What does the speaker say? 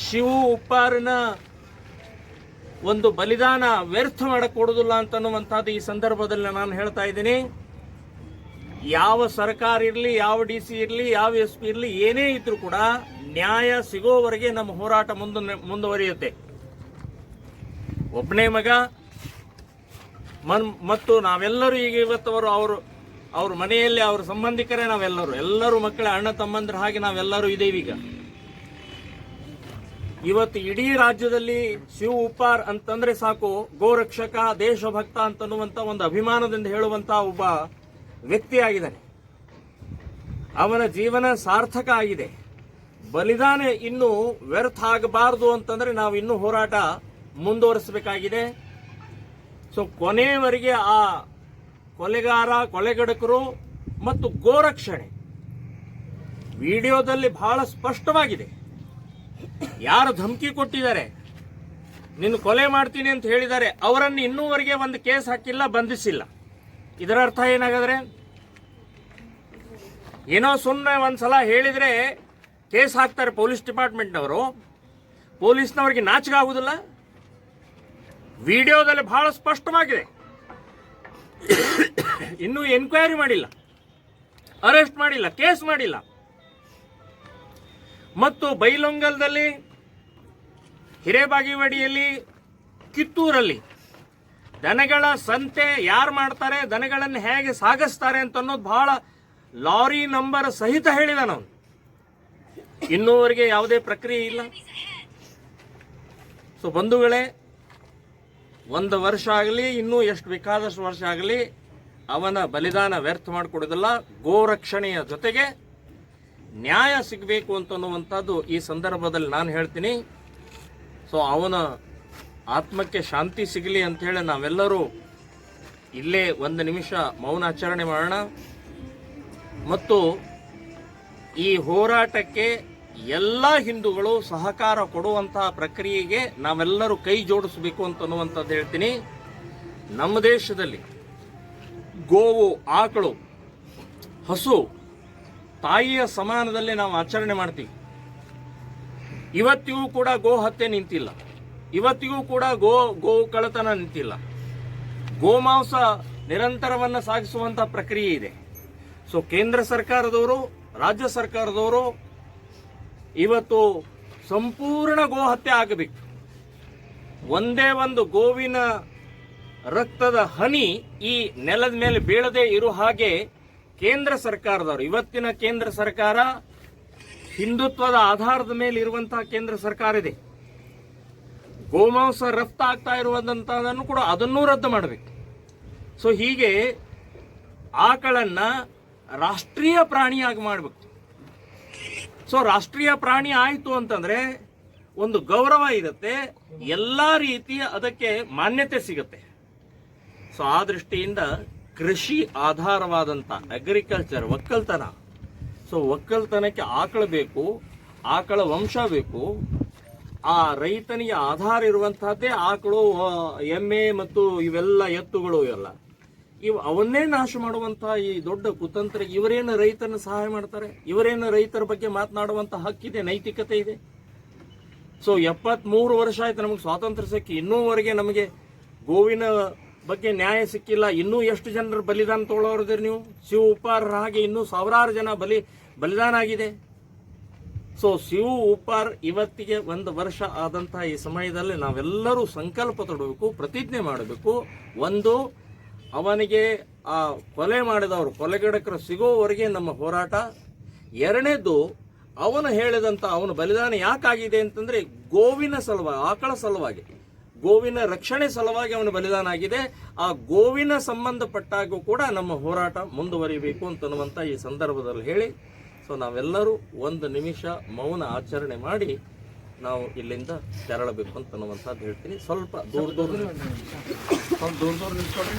ಶಿವು ಉಪ್ಪಾರನ ಒಂದು ಬಲಿದಾನ ವ್ಯರ್ಥ ಮಾಡಕ್ ಕೊಡುದಿಲ್ಲ ಅಂತನ್ನುವಂಥದ್ದು ಈ ಸಂದರ್ಭದಲ್ಲಿ ನಾನು ಹೇಳ್ತಾ ಇದ್ದೀನಿ. ಯಾವ ಸರ್ಕಾರ ಇರಲಿ, ಯಾವ ಡಿ ಸಿ ಇರಲಿ, ಯಾವ ಎಸ್ ಪಿ ಇರಲಿ, ಏನೇ ಇದ್ರೂ ಕೂಡ ನ್ಯಾಯ ಸಿಗೋವರೆಗೆ ನಮ್ಮ ಹೋರಾಟ ಮುಂದೆ ಮುಂದುವರಿಯುತ್ತೆ. ಒಬ್ಬನೇ ಮಗ, ಮನ್, ಮತ್ತು ನಾವೆಲ್ಲರೂ ಈಗ ಇವತ್ತವರು ಅವರು, ಅವ್ರ ಮನೆಯಲ್ಲಿ ಅವ್ರ ಸಂಬಂಧಿಕರೇ ನಾವೆಲ್ಲರೂ, ಎಲ್ಲರೂ ಮಕ್ಕಳ, ಅಣ್ಣ, ತಮ್ಮಂದ್ರ ಹಾಗೆ ನಾವೆಲ್ಲರೂ ಇದ್ದೇವೆ ಈಗ ಇವತ್ತು ಇಡೀ ರಾಜ್ಯದಲ್ಲಿ ಶಿವ ಉಪಾರ್ ಅಂತಂದ್ರೆ ಸಾಕು, ಗೋರಕ್ಷಕ, ದೇಶಭಕ್ತ ಅಂತನ್ನುವಂತ ಒಂದು ಅಭಿಮಾನದಿಂದ ಹೇಳುವಂತ ಒಬ್ಬ ವ್ಯಕ್ತಿಯಾಗಿದ್ದಾನೆ. ಅವನ ಜೀವನ ಸಾರ್ಥಕ ಆಗಿದೆ. ಬಲಿದಾನ ಇನ್ನೂ ವ್ಯರ್ಥ ಆಗಬಾರದು ಅಂತಂದ್ರೆ ನಾವು ಇನ್ನೂ ಹೋರಾಟ ಮುಂದುವರಿಸಬೇಕಾಗಿದೆ. ಸೊ, ಕೊನೆಯವರೆಗೆ ಆ ಕೊಲೆಗಾರ, ಕೊಲೆಗಡಕರು ಮತ್ತು ಗೋರಕ್ಷಣೆ. ವಿಡಿಯೋದಲ್ಲಿ ಬಹಳ ಸ್ಪಷ್ಟವಾಗಿದೆ. ಯಾರು ಧಮಕಿ ಕೊಟ್ಟಿದ್ದಾರೆ? ನಿನ್ನ ಕೊಲೆ ಮಾಡ್ತೀನಿ ಅಂತ ಹೇಳಿದ್ದಾರೆ. ಅವರನ್ನು ಇನ್ನೂವರೆಗೆ ಒಂದು ಕೇಸ್ ಹಾಕಿಲ್ಲ, ಬಂಧಿಸಿಲ್ಲ. ಇದರ ಅರ್ಥ ಏನಾಗಾದ್ರೆ? ಏನೋ ಸುಮ್ಮನೆ ಒಂದ್ಸಲ ಹೇಳಿದ್ರೆ ಕೇಸ್ ಹಾಕ್ತಾರೆ ಪೊಲೀಸ್ ಡಿಪಾರ್ಟ್ಮೆಂಟ್ನವರು. ಪೊಲೀಸ್ನವರಿಗೆ ನಾಚಿಕೆ ಆಗುದಿಲ್ಲ. ವಿಡಿಯೋದಲ್ಲಿ ಬಹಳ ಸ್ಪಷ್ಟವಾಗಿದೆ. ಇನ್ನೂ ಎನ್ಕ್ವೈರಿ ಮಾಡಿಲ್ಲ. ಅರೆಸ್ಟ್ ಮಾಡಿಲ್ಲ, ಕೇಸ್ ಮಾಡಿಲ್ಲ. ಮತ್ತು ಬೈಲೊಂಗಲ್ದಲ್ಲಿ, ಹಿರೇಬಾಗಿವಾಡಿಯಲ್ಲಿ, ಕಿತ್ತೂರಲ್ಲಿ. ದನಗಳ ಸಂತೆ ಯಾರು ಮಾಡ್ತಾರೆ, ದನಗಳನ್ನು ಹೇಗೆ ಸಾಗಿಸ್ತಾರೆ ಅಂತ ಅನ್ನೋದು ಬಹಳ ಲಾರಿ ನಂಬರ್ ಸಹಿತ ಹೇಳಿದ ನಾವು ಇನ್ನೂವರೆಗೆ ಯಾವುದೇ ಪ್ರಕ್ರಿಯೆ ಇಲ್ಲ. ಸೊ ಬಂಧುಗಳೇ, ಒಂದು ವರ್ಷ ಆಗಲಿ, ಇನ್ನೂ ಎಷ್ಟು ಬೇಕಾದಷ್ಟು ವರ್ಷ ಆಗಲಿ, ಅವನ ಬಲಿದಾನ ವ್ಯರ್ಥ ಮಾಡಿಕೊಡೋದಿಲ್ಲ ಗೋರಕ್ಷಣೆಯ ಜೊತೆಗೆ ನ್ಯಾಯ ಸಿಗಬೇಕು ಅಂತನ್ನುವಂಥದ್ದು ಈ ಸಂದರ್ಭದಲ್ಲಿ ನಾನು ಹೇಳ್ತೀನಿ. ಸೊ ಅವನ ಆತ್ಮಕ್ಕೆ ಶಾಂತಿ ಸಿಗಲಿ ಅಂಥೇಳಿ ನಾವೆಲ್ಲರೂ ಇಲ್ಲೇ ಒಂದು ನಿಮಿಷ ಮೌನಾಚರಣೆ ಮಾಡೋಣ. ಮತ್ತು ಈ ಹೋರಾಟಕ್ಕೆ ಎಲ್ಲ ಹಿಂದೂಗಳು ಸಹಕಾರ ಕೊಡುವಂತಹ ಪ್ರಕ್ರಿಯೆಗೆ ನಾವೆಲ್ಲರೂ ಕೈ ಜೋಡಿಸಬೇಕು ಅಂತನ್ನುವಂಥದ್ದು ಹೇಳ್ತೀನಿ. ನಮ್ಮ ದೇಶದಲ್ಲಿ ಗೋವು, ಆಕಳು, ಹಸು ತಾಯಿಯ ಸಮಾನದಲ್ಲಿ ನಾವು ಆಚರಣೆ ಮಾಡ್ತೀವಿ. ಇವತ್ತಿಗೂ ಕೂಡ ಗೋ ಹತ್ಯೆ ನಿಂತಿಲ್ಲ. ಇವತ್ತಿಗೂ ಕೂಡ ಗೋ ಗೋ ಕಳತನ ನಿಂತಿಲ್ಲ. ಗೋಮಾಂಸ ನಿರಂತರವನ್ನ ಸಾಗಿಸುವಂಥ ಪ್ರಕ್ರಿಯೆ ಇದೆ. ಸೊ ಕೇಂದ್ರ ಸರ್ಕಾರದವರು, ರಾಜ್ಯ ಸರ್ಕಾರದವರು ಇವತ್ತು ಸಂಪೂರ್ಣ ಗೋ ಹತ್ಯೆ ಆಗಬೇಕು. ಒಂದೇ ಒಂದು ಗೋವಿನ ರಕ್ತದ ಹನಿ ಈ ನೆಲದ ಮೇಲೆ ಬೀಳದೆ ಇರೋ ಹಾಗೆ ಕೇಂದ್ರ ಸರ್ಕಾರದವರು. ಇವತ್ತಿನ ಕೇಂದ್ರ ಸರ್ಕಾರ ಹಿಂದುತ್ವದ ಆಧಾರದ ಮೇಲೆ ಇರುವಂತಹ ಕೇಂದ್ರ ಸರ್ಕಾರ ಇದೆ. ಗೋಮಾಂಸ ರಫ್ತು ಆಗ್ತಾ ಇರುವಂತದನ್ನು ಕೂಡ ಅದನ್ನೂ ರದ್ದು ಮಾಡಬೇಕು. ಸೊ ಹೀಗೆ ಆಕಳನ್ನ ರಾಷ್ಟ್ರೀಯ ಪ್ರಾಣಿಯಾಗಿ ಮಾಡಬೇಕು. ಸೊ ರಾಷ್ಟ್ರೀಯ ಪ್ರಾಣಿ ಆಯಿತು ಅಂತಂದ್ರೆ ಒಂದು ಗೌರವ ಇರುತ್ತೆ, ಎಲ್ಲ ರೀತಿಯ ಅದಕ್ಕೆ ಮಾನ್ಯತೆ ಸಿಗುತ್ತೆ. ಸೊ ಆ ದೃಷ್ಟಿಯಿಂದ ಕೃಷಿ ಆಧಾರವಾದಂಥ ಅಗ್ರಿಕಲ್ಚರ್ ಒಕ್ಕಲ್ತನ. ಸೊ ಒಕ್ಕಲ್ತನಕ್ಕೆ ಆಕಳ ಬೇಕು, ಆಕಳ ವಂಶ ಬೇಕು. ಆ ರೈತನಿಗೆ ಆಧಾರ ಇರುವಂತಹದ್ದೇ ಆಕಳು ಎಮ್ಮೆ ಮತ್ತು ಇವೆಲ್ಲ ಎತ್ತುಗಳು ಇವೆಲ್ಲ. ಇವು ಅವನ್ನೇ ನಾಶ ಮಾಡುವಂತಹ ಈ ದೊಡ್ಡ ಕುತಂತ್ರ, ಇವರೇನು ರೈತನ ಸಹಾಯ ಮಾಡ್ತಾರೆ? ಇವರೇನು ರೈತರ ಬಗ್ಗೆ ಮಾತನಾಡುವಂತ ಹಕ್ಕಿದೆ, ನೈತಿಕತೆ ಇದೆ? ಸೊ ಎಪ್ಪತ್ಮೂರು ವರ್ಷ ಆಯ್ತು ನಮಗೆ ಸ್ವಾತಂತ್ರ್ಯ ಸಿಕ್ಕಿ, ಇನ್ನೂವರೆಗೆ ನಮಗೆ ಗೋವಿನ ಬಗ್ಗೆ ನ್ಯಾಯ ಸಿಕ್ಕಿಲ್ಲ. ಇನ್ನೂ ಎಷ್ಟು ಜನರ ಬಲಿದಾನ ತೊಗೊಳೋರಿದ್ದೀರಿ ನೀವು? ಶಿವ ಉಪ್ಪಾರ ಹಾಗೆ ಇನ್ನೂ ಸಾವಿರಾರು ಜನ ಬಲಿ, ಬಲಿದಾನ ಆಗಿದೆ. ಸೊ ಶಿವ ಉಪ್ಪಾರ್ ಇವತ್ತಿಗೆ ಒಂದು ವರ್ಷ ಆದಂತಹ ಈ ಸಮಯದಲ್ಲಿ ನಾವೆಲ್ಲರೂ ಸಂಕಲ್ಪ ತೊಡಬೇಕು, ಪ್ರತಿಜ್ಞೆ ಮಾಡಬೇಕು. ಒಂದು, ಅವನಿಗೆ ಆ ಕೊಲೆ ಮಾಡಿದವರು, ಕೊಲೆಗಡಕರು ಸಿಗೋವರೆಗೆ ನಮ್ಮ ಹೋರಾಟ. ಎರಡನೇದು, ಅವನು ಹೇಳಿದಂತ ಅವನ ಬಲಿದಾನ ಯಾಕಾಗಿದೆ ಅಂತಂದ್ರೆ ಗೋವಿನ ಸಲುವಾಗಿ, ಆಕಳ ಸಲುವಾಗಿ. ಗೋವಿನ ರಕ್ಷಣೆ ಸಲುವಾಗಿ ಅವನು ಬಲಿದಾನ ಆಗಿದೆ ಆ ಗೋವಿನ ಸಂಬಂಧಪಟ್ಟಾಗೂ ಕೂಡ ನಮ್ಮ ಹೋರಾಟ ಮುಂದುವರಿಬೇಕು ಅಂತನ್ನುವಂತ ಈ ಸಂದರ್ಭದಲ್ಲಿ ಹೇಳಿ. ಸೊ ನಾವೆಲ್ಲರೂ ಒಂದು ನಿಮಿಷ ಮೌನ ಆಚರಣೆ ಮಾಡಿ ನಾವು ಇಲ್ಲಿಂದ ತೆರಳಬೇಕು ಅಂತನ್ನುವಂಥದ್ದು ಹೇಳ್ತೀನಿ. ಸ್ವಲ್ಪ ದೂರ ದೂರ ಸ್ವಲ್ಪ ದೂರ ದೂರ ನಿಂತ್ಕೊಳ್ರಿ